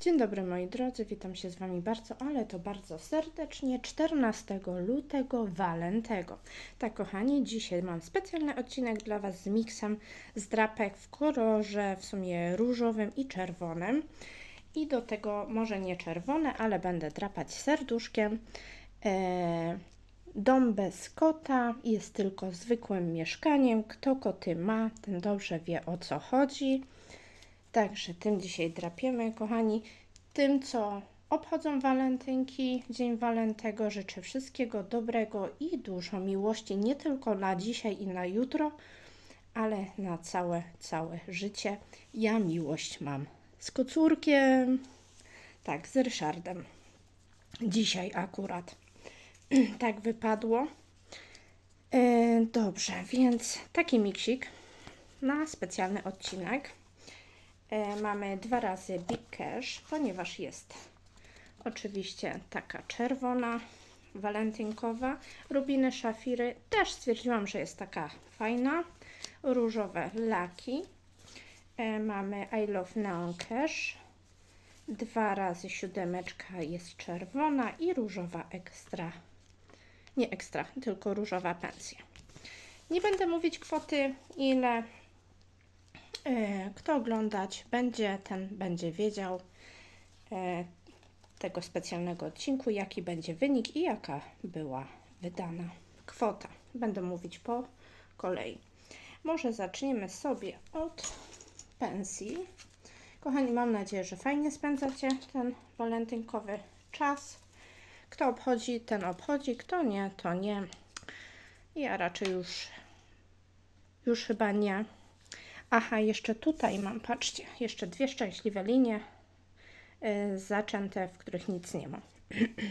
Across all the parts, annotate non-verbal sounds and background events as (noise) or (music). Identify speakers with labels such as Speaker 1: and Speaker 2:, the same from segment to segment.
Speaker 1: Dzień dobry moi drodzy, witam się z Wami bardzo, ale to bardzo serdecznie 14 lutego, walentego. Tak kochani, dzisiaj mam specjalny odcinek dla Was z miksem z drapek w kolorze w sumie różowym i czerwonym. I do tego może nie czerwone, ale będę drapać serduszkiem. Eee, dom bez kota jest tylko zwykłym mieszkaniem. Kto koty ma, ten dobrze wie o co chodzi. Także tym dzisiaj drapiemy, kochani. Tym, co obchodzą walentynki, Dzień Walentego, życzę wszystkiego dobrego i dużo miłości, nie tylko na dzisiaj i na jutro, ale na całe, całe życie. Ja miłość mam z kocurkiem, tak, z Ryszardem. Dzisiaj akurat (clears throat) tak wypadło. E, dobrze, więc taki miksik na specjalny odcinek. E, mamy dwa razy Big Cash, ponieważ jest oczywiście taka czerwona, walentynkowa. Rubiny szafiry też stwierdziłam, że jest taka fajna. Różowe laki. E, mamy I Love Neon Cash. Dwa razy siódemeczka jest czerwona i różowa ekstra. Nie ekstra, tylko różowa pensja. Nie będę mówić kwoty, ile kto oglądać będzie, ten będzie wiedział e, tego specjalnego odcinku, jaki będzie wynik i jaka była wydana kwota. Będę mówić po kolei. Może zaczniemy sobie od pensji. Kochani, mam nadzieję, że fajnie spędzacie ten walentynkowy czas. Kto obchodzi, ten obchodzi, kto nie, to nie. Ja raczej już, już chyba nie. Aha, jeszcze tutaj mam, patrzcie, jeszcze dwie szczęśliwe linie y, zaczęte, w których nic nie ma.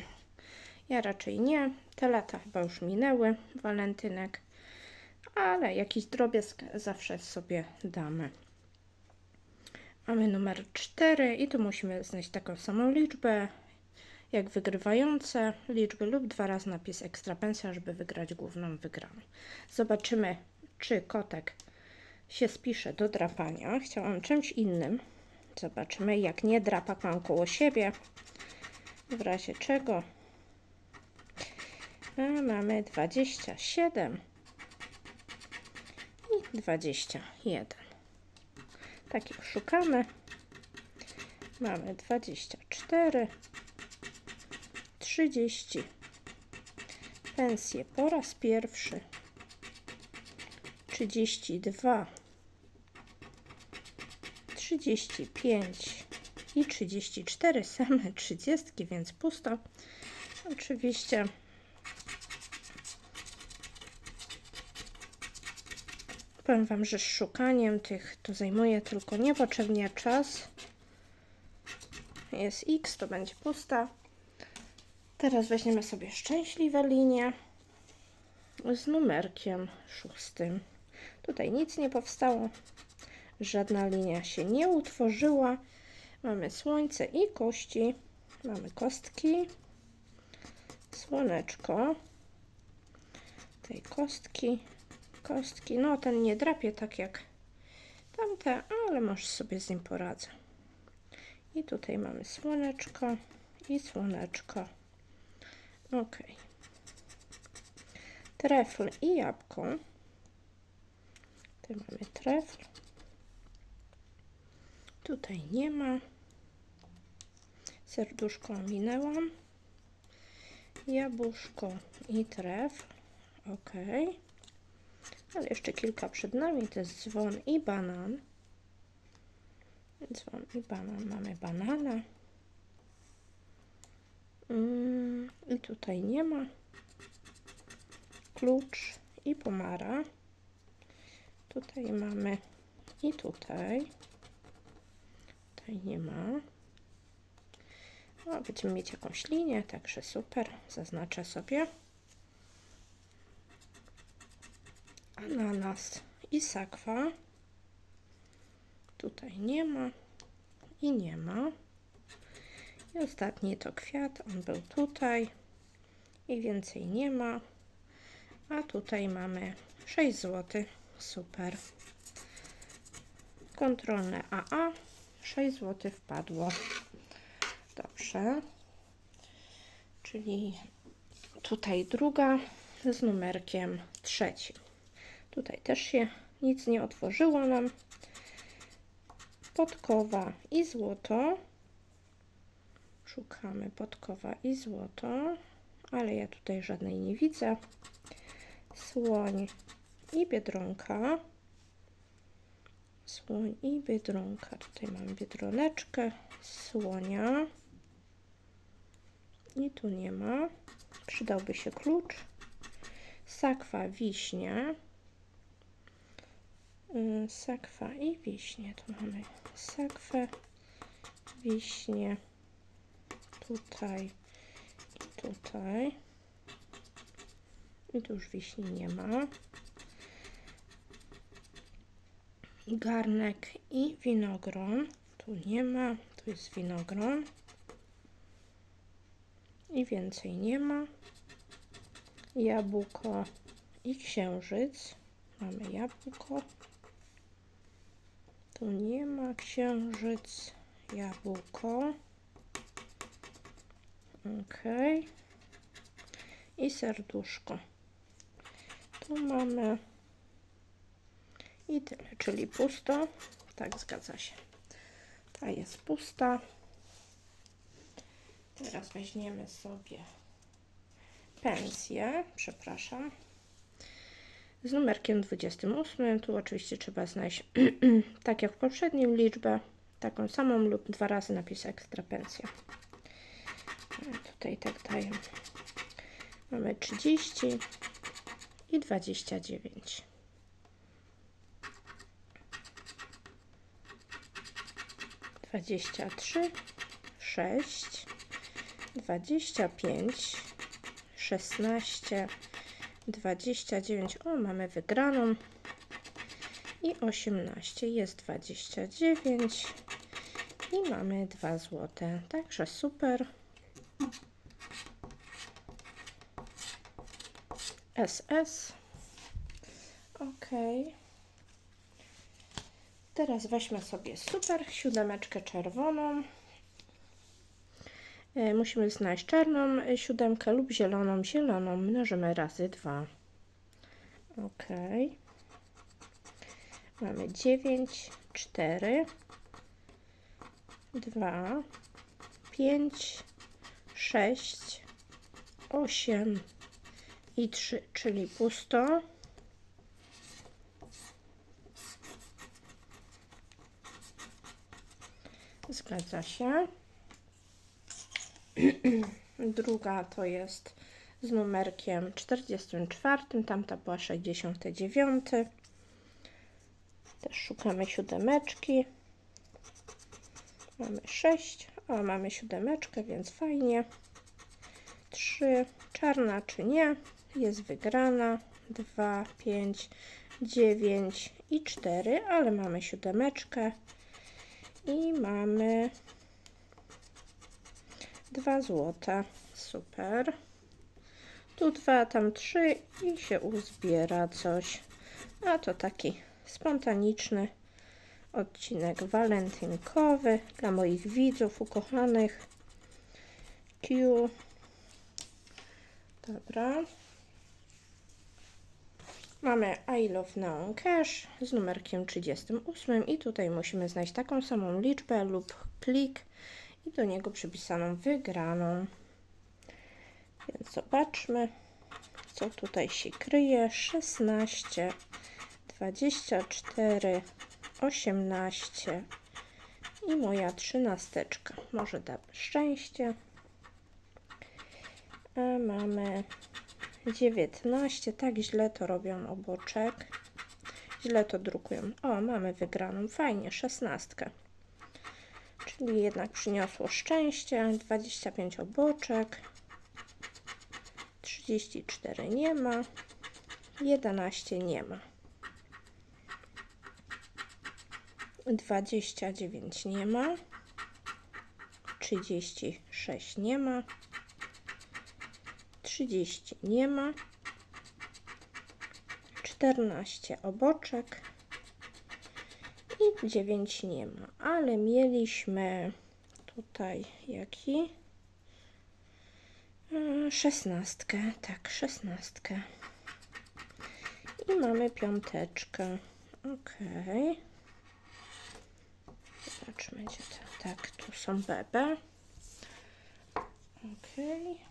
Speaker 1: (clears throat) ja raczej nie. Te lata chyba już minęły, walentynek, ale jakiś drobiazg zawsze sobie damy. Mamy numer 4 i tu musimy znaleźć taką samą liczbę jak wygrywające liczby lub dwa razy napis ekstra pensja, żeby wygrać główną wygraną. Zobaczymy, czy kotek się spiszę do drapania. Chciałam czymś innym. Zobaczymy, jak nie drapak mam koło siebie. W razie czego. A mamy 27 i 21. Takich szukamy. Mamy 24, 30. Pensję po raz pierwszy. 32 35 i 34 same 30, więc pusto. Oczywiście powiem Wam, że szukaniem tych to zajmuje tylko niepotrzebnie czas. Jest X, to będzie pusta. Teraz weźmiemy sobie szczęśliwe linie z numerkiem szóstym. Tutaj nic nie powstało, żadna linia się nie utworzyła. Mamy słońce i kości, mamy kostki, słoneczko, tej kostki, kostki. No, ten nie drapie tak jak tamte, ale może sobie z nim poradzę. I tutaj mamy słoneczko i słoneczko. Ok. Trefl i jabłko. Mamy trefl. Tutaj nie ma. Serduszko minęłam. Jabłuszko i trefl. Ok. Ale jeszcze kilka przed nami. To jest dzwon i banan. Dzwon i banan. Mamy banana. Mm, I tutaj nie ma. Klucz i pomara. Tutaj mamy i tutaj. Tutaj nie ma. O, będziemy mieć jakąś linię, także super. Zaznaczę sobie. Ananas i sakwa. Tutaj nie ma i nie ma. I ostatni to kwiat, on był tutaj i więcej nie ma. A tutaj mamy 6 zł. Super. Kontrolne AA. 6 zł wpadło. Dobrze. Czyli tutaj druga z numerkiem trzecim. Tutaj też się nic nie otworzyło nam. Podkowa i złoto. Szukamy podkowa i złoto, ale ja tutaj żadnej nie widzę. Słoń i biedronka. Słoń i biedronka. Tutaj mam biedroneczkę, słonia. I tu nie ma. Przydałby się klucz. Sakwa, wiśnie. Y, Sakwa i wiśnie. Tu mamy sakwę, wiśnie. Tutaj i tutaj. I tu już wiśni nie ma. Garnek i winogron. Tu nie ma. Tu jest winogron. I więcej nie ma. Jabłko i księżyc. Mamy jabłko. Tu nie ma księżyc. Jabłko. Ok. I serduszko. Tu mamy i tyle, czyli pusto. Tak, zgadza się. Ta jest pusta. Teraz weźmiemy sobie pensję, przepraszam, z numerkiem 28. Tu oczywiście trzeba znaleźć, (clears throat) tak jak w poprzednim, liczbę taką samą lub dwa razy napis ekstra pensja. Tutaj tak daję. Mamy 30 i 29. Dwadzieścia trzy, sześć, dwadzieścia pięć, szesnaście, dwadzieścia dziewięć. O, mamy wygraną. I osiemnaście. Jest dwadzieścia dziewięć. I mamy dwa złote. Także super. SS. Ok. Teraz weźmy sobie super siódemeczkę czerwoną. E, Musimy znaleźć czarną siódemkę lub zieloną. Zieloną mnożymy razy dwa. Ok. Mamy 9, 4, 2, 5, 6, 8 i 3, czyli pusto. Zgadza się. (clears throat) Druga to jest z numerkiem 44, tamta była 69. Też szukamy siódemeczki. Mamy 6, a mamy siódemeczkę, więc fajnie. 3, czarna czy nie, jest wygrana. 2, 5, 9 i 4, ale mamy siódemeczkę i mamy 2 złota. Super. Tu dwa, tam trzy i się uzbiera coś. A to taki spontaniczny odcinek walentynkowy dla moich widzów ukochanych. Q. Dobra. Mamy I Love Neon Cash z numerkiem 38 i tutaj musimy znaleźć taką samą liczbę lub plik i do niego przypisaną wygraną. Więc zobaczmy, co tutaj się kryje. 16, 24, 18 i moja trzynasteczka. Może da szczęście. A mamy 19. Tak źle to robią oboczek. Źle to drukują. O, mamy wygraną. Fajnie, 16. Czyli jednak przyniosło szczęście. 25 oboczek. 34 nie ma. 11 nie ma. 29 nie ma. 36 nie ma. 30 nie ma. 14 oboczek i 9 nie ma, ale mieliśmy tutaj jaki? E, Szesnastkę, tak, szesnastkę. I mamy piąteczkę. Okej. Zobaczmy, gdzie to. Tak, tu są bebe. Okej.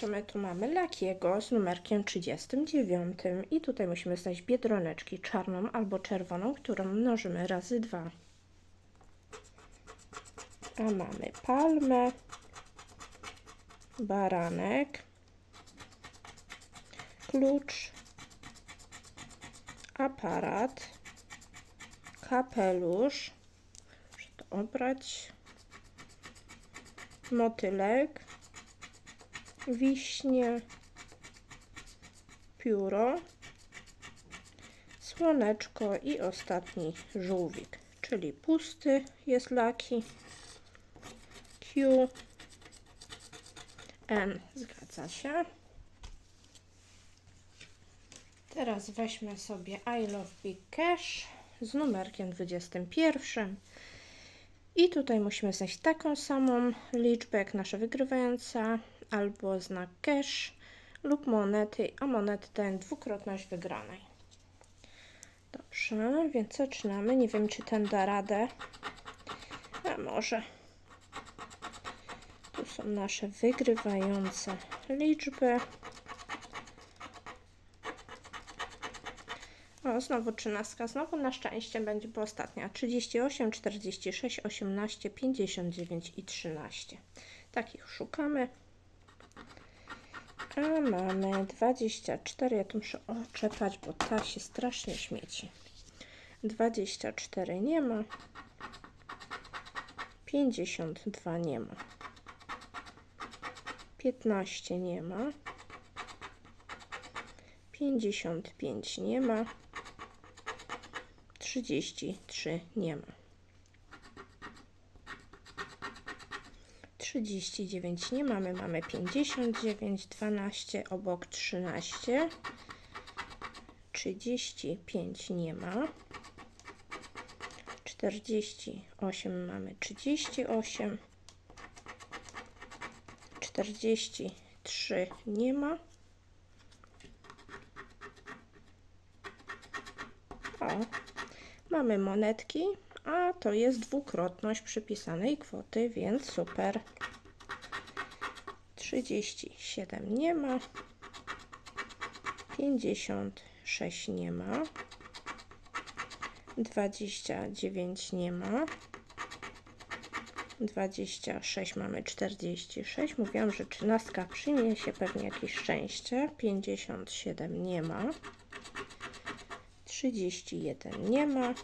Speaker 1: Co my tu mamy? Lakiego z numerkiem 39. I tutaj musimy znaleźć biedroneczki czarną albo czerwoną, którą mnożymy razy dwa. A mamy palmę, baranek, klucz, aparat, kapelusz, muszę to obrać, motylek, wiśnie, pióro, słoneczko i ostatni żółwik, czyli pusty jest laki. Q, N, zgadza się. Teraz weźmy sobie I Love Big Cash z numerkiem 21. I tutaj musimy znaleźć taką samą liczbę jak nasza wygrywająca, albo znak cash lub monety, a monety dają dwukrotność wygranej. Dobrze, więc zaczynamy. Nie wiem, czy ten da radę. A może. Tu są nasze wygrywające liczby. O, znowu trzynastka. Znowu na szczęście będzie, bo ostatnia. 38, 46, 18, 59 i 13. Takich szukamy. A mamy 24. Ja tu muszę oczepać, bo ta się strasznie śmieci. 24 nie ma. 52 nie ma. 15 nie ma. 55 nie ma. 33 nie ma. 39 nie mamy, mamy 59, 12 obok 13, 35 nie ma, 48 mamy 38, 43 nie ma. O, mamy monetki, a to jest dwukrotność przypisanej kwoty, więc super. 37 nie ma, 56 nie ma, 29 nie ma, 26 mamy 46. Mówiłam, że 13 przyniesie pewnie jakieś szczęście. 57 nie ma. 31 nie ma.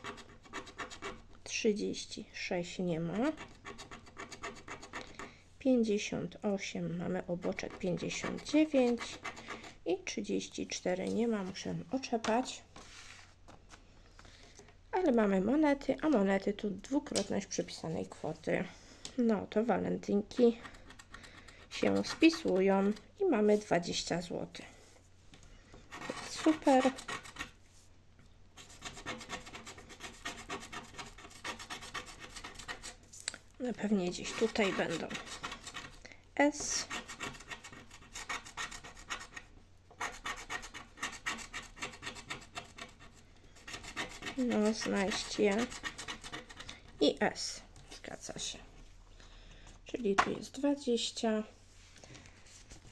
Speaker 1: 36 nie ma. 58 mamy oboczek 59 i 34 nie ma, muszę oczepać. Ale mamy monety, a monety tu dwukrotność przypisanej kwoty. No to walentynki się spisują i mamy 20 zł. Super. No pewnie gdzieś tutaj będą. S. No, znaleźć je. I S. Zgadza się. Czyli tu jest 20.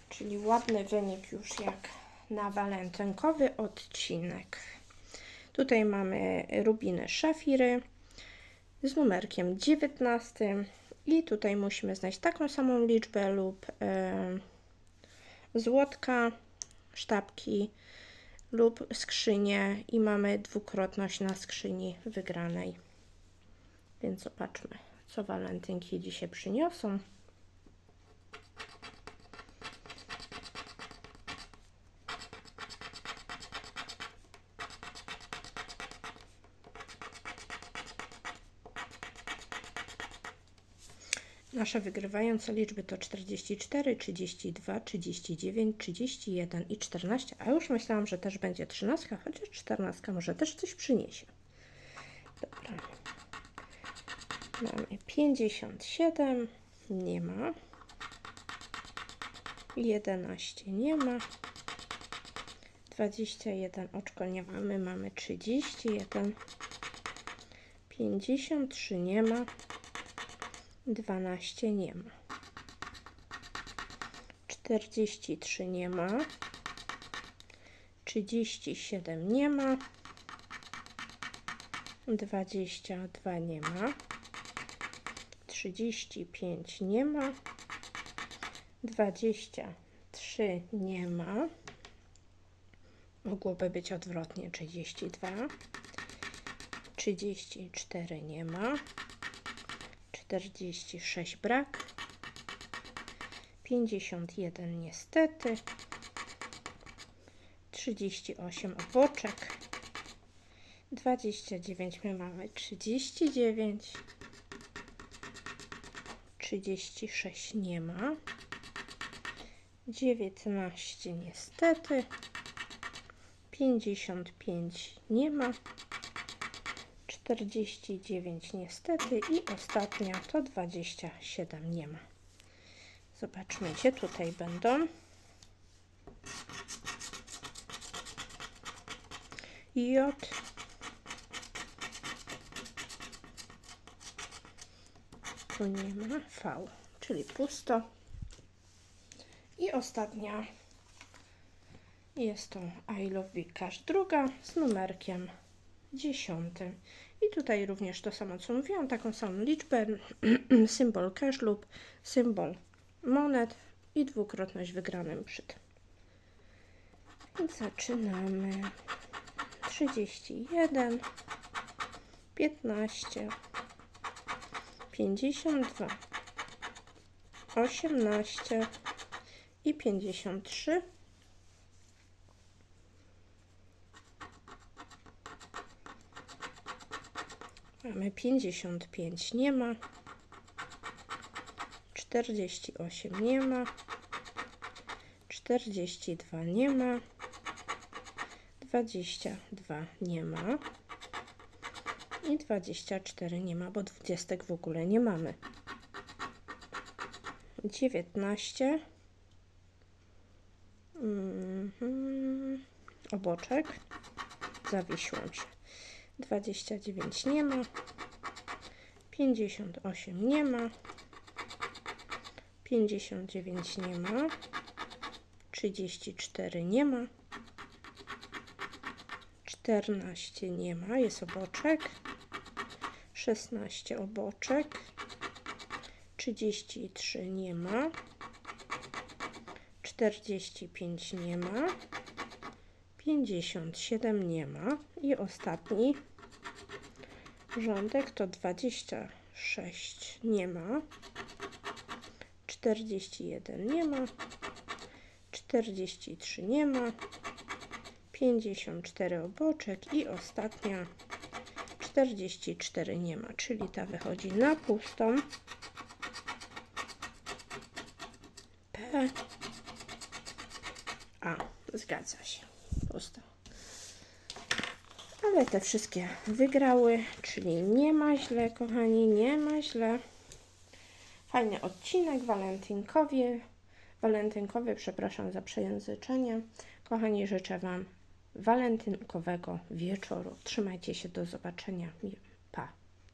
Speaker 1: Czyli ładny wynik już jak na walentynkowy odcinek. Tutaj mamy rubiny szafiry z numerkiem 19 i tutaj musimy znaleźć taką samą liczbę lub złotka, sztabki lub skrzynię i mamy dwukrotność na skrzyni wygranej. Więc zobaczmy, co walentynki dzisiaj przyniosą. Nasze wygrywające liczby to 44, 32, 39, 31 i 14, a już myślałam, że też będzie 13, chociaż 14 może też coś przyniesie. Dobra. Mamy 57, nie ma. 11 nie ma. 21 oczko nie mamy, mamy 31. 53 nie ma. 12 nie ma. 43 nie ma. 37 nie ma. 22 nie ma. 35 nie ma. 23 nie ma. Mogłoby być odwrotnie 32. 34 nie ma. 46 brak. 51 niestety. 38 oboczek. 29 my mamy 39. 36 nie ma. 19 niestety. 55 nie ma. 49 niestety i ostatnia to 27 nie ma. Zobaczmy, gdzie tutaj będą. J. Tu nie ma V, czyli pusto. I ostatnia jest to I Love Big Cash druga z numerkiem dziesiątym. I tutaj również to samo, co mówiłam, taką samą liczbę, (clears throat) symbol cash lub symbol monet i dwukrotność wygranym przy. Więc zaczynamy. 31, 15, 52, 18 i 53. Mamy 55, nie ma. 48 nie ma. 42 nie ma. 22 nie ma. I 24 nie ma, bo 20 w ogóle nie mamy. 19. Mhm. Oboczek. Zawiesiłam się. 29 nie ma. 58 nie ma. 59 nie ma. 34 nie ma. 14 nie ma, jest oboczek. 16 oboczek. 33 nie ma. 45 nie ma. 57 nie ma. I ostatni rządek to 26 nie ma. 41 nie ma. 43 nie ma. 54 oboczek i ostatnia 44 nie ma, czyli ta wychodzi na pustą. P. A, zgadza się. Pusta. Ale te wszystkie wygrały, czyli nie ma źle, kochani, nie ma źle. Fajny odcinek, walentynkowie. Walentynkowy, przepraszam za przejęzyczenie. Kochani, życzę Wam walentynkowego wieczoru. Trzymajcie się, do zobaczenia.